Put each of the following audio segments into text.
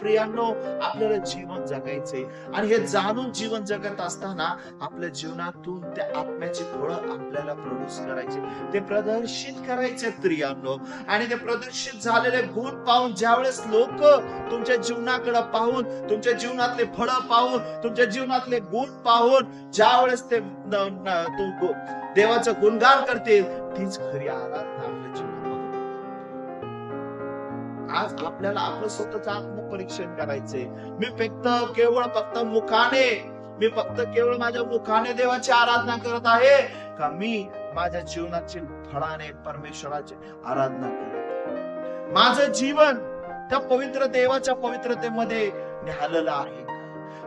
प्रियांनो आपल्याला जीवन जगायचंय. आणि हे जाणून जीवन जगत असताना आपल्या जीवनातून त्या आत्म्याची फळं आपल्याला प्रोड्यूस करायचे. ते प्रदर्शित करायचे प्रियांनो. आणि ते प्रदर्शित झालेले गुण पाहून ज्यावेळेस लोक तुमच्या जीवनाकडे पाहून तुमच्या जीवनातले फळ पाहून तुमच्या जीवनातले गुण पाहून ज्यावेळेस ते देवाचं गुणगान करतील तीच खरी आराधना आपल्या जीवनात आज आपल्याला आपलं स्वतःच आत्मपरीक्षण करायचंय. मी फक्त केवळ फक्त मुखाने मी फक्त केवळ माझ्या मुखाने देवाची आराधना करत आहे का मी माझ्या जीवनाची फळाने परमेश्वराची आराधना करत माझं जीवन त्या पवित्र देवाच्या पवित्रतेमध्ये निहालेलं आहे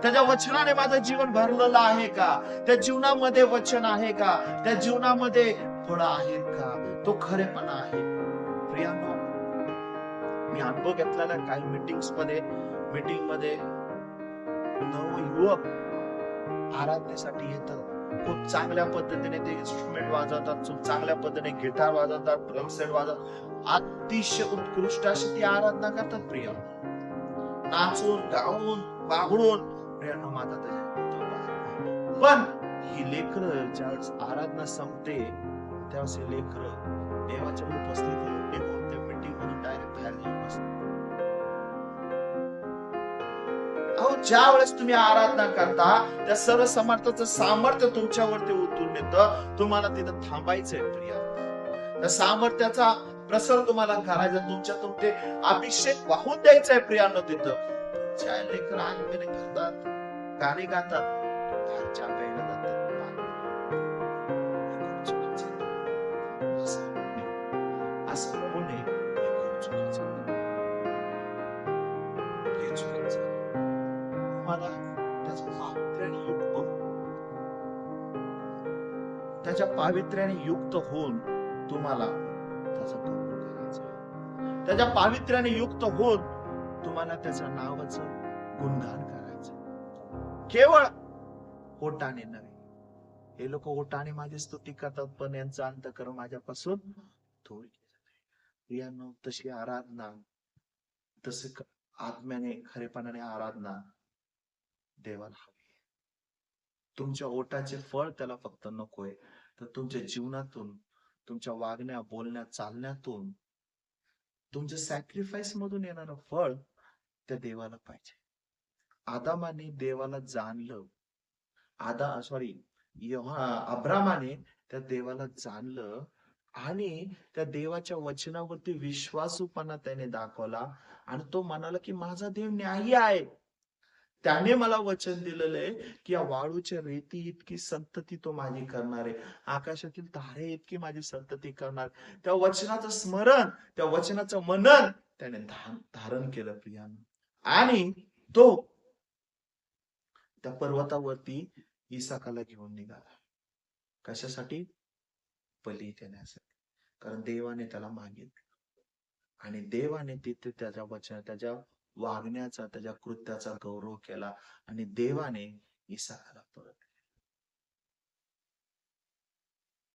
त्याच्या वचनाने माझं जीवन भरलेलं आहे का? त्या जीवनामध्ये वचन आहे का? त्या जीवनामध्ये फळ आहेत का? तो खरेपणा आहे. प्रियांनो मी अनुभव घेतलेला काही मीटिंग्समध्ये मीटिंगमध्ये नव युवक आराधनेसाठी येतात खूप चांगल्या पद्धतीने ते इन्स्ट्रुमेंट वाजवतात खूप चांगल्या पद्धतीने गिटार वाजवतात ड्रम सेट वाजवतात. अतिशय उत्कृष्ट अशी ती आराधना करतात प्रिय. नाचून गाऊन बागडून प्रेरणा माता त्याच्या पण ही लेकर ज्यावेळेस आराधना संपते त्यावेळेस ही लेकर देवाच्या उपस्थितीत ज्या वेळेस तुम्ही आराधना करता त्या सर्व समर्थाचं सामर्थ्य तुमच्यावरती उतरून येतं तुम्हाला तिथं थांबायचंय प्रिया. त्या सामर्थ्याचा प्रसार तुम्हाला करायचा तुमच्यातून ते अभिषेक वाहून आहे प्रियांनो तिथं. ज्या लेकर आनंदीने करतात गाणे गातात त्यांच्या प्यायला जातात त्याच्या पावित्र्याने युक्त होऊन तुम्हाला त्याचा गौरव करायचा त्याच्या पावित्र्याने युक्त होऊन तुम्हाला त्याच्या नावाच गुणगान करायचं केवळ ओटाने नव्हे. हे लोक ओटाने माझी स्तुती करतात पण यांचं अंतकरण माझ्यापासून दूर प्रियांनो तशी आराधना तसे आत्म्याने खरेपणाने आराधना देवाला हवी तुमच्या ओटाचे फळ त्याला फक्त नकोय. तर तुमच्या जीवनातून तुमच्या वागण्या बोलण्या चालण्यातून तुमच्या सॅक्रिफाईस मधून येणारं फळ त्या देवाला पाहिजे. आदामाने देवाला जाणलं. आदा सॉरी अब्रामाने त्या देवाला जाणलं आणि त्या देवाच्या वचनावरती विश्वासूपणा त्याने दाखवला आणि तो म्हणाला की माझा देव न्यायी आहे. त्याने मला वचन दिलेलं आहे की या वाळूच्या रेती इतकी संतती तो माझी करणार आहे. आकाशातील तारे इतकी माझी संतती करणार त्या वचनाचं स्मरण त्या वचनाचं मनन त्याने धारण केलं प्रियानं. आणि तो त्या पर्वतावरती इसाकाला घेऊन निघाला. कशासाठी? बली देण्यासाठी. कारण देवाने त्याला मागितलं. आणि देवाने तिथे त्याच्या वचन त्याच्या वागण्याचा त्याच्या कृत्याचा गौरव केला आणि देवाने इसाहाला परत